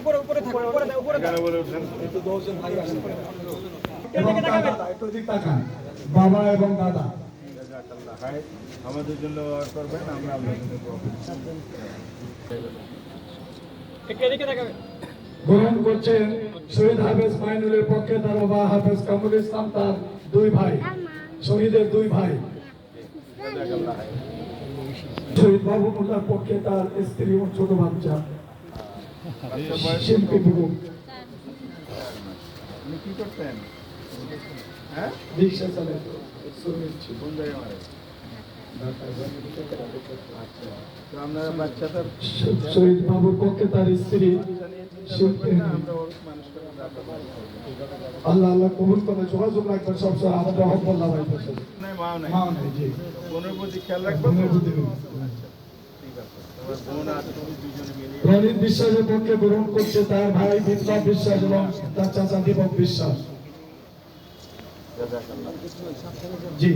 উপরে উপরে উপরে দাও উপরে দাও বাবা এবং দাদা। আমাদের জন্য করবেন আমরা গ্রহণ করছেন শহীদ হাফেজ মাইনুলের পক্ষে তার বাবা হাফেজ কামরুল ইসলাম তার দুই ভাই শহীদের দুই ভাই। শহীদ বাবু মোল্লার পক্ষে তার স্ত্রী ও ছোট বাচ্চা। শিল্পী আপনি কি করতেন হ্যাঁ রিক্সা চালে শ্রমিক ছিল কোন জায়গায় আপনারা বাচ্চাটার শহীদ বাবুর পক্ষে তার স্ত্রী। আল্লাহ আল্লাহ কবুল করে যোগাযোগ রাখবেন সবসময় আমাদের হকবল্লা ভাই পাশে নাই মাও নাই। মা নাই জি। বোনের প্রতি খেয়াল রাখবেন ঠিক আছে। রনিত বিশ্বাসের পক্ষে গ্রহণ করছে তার ভাই বিপ্লব বিশ্বাস এবং তার চাচা দীপক বিশ্বাস। জি।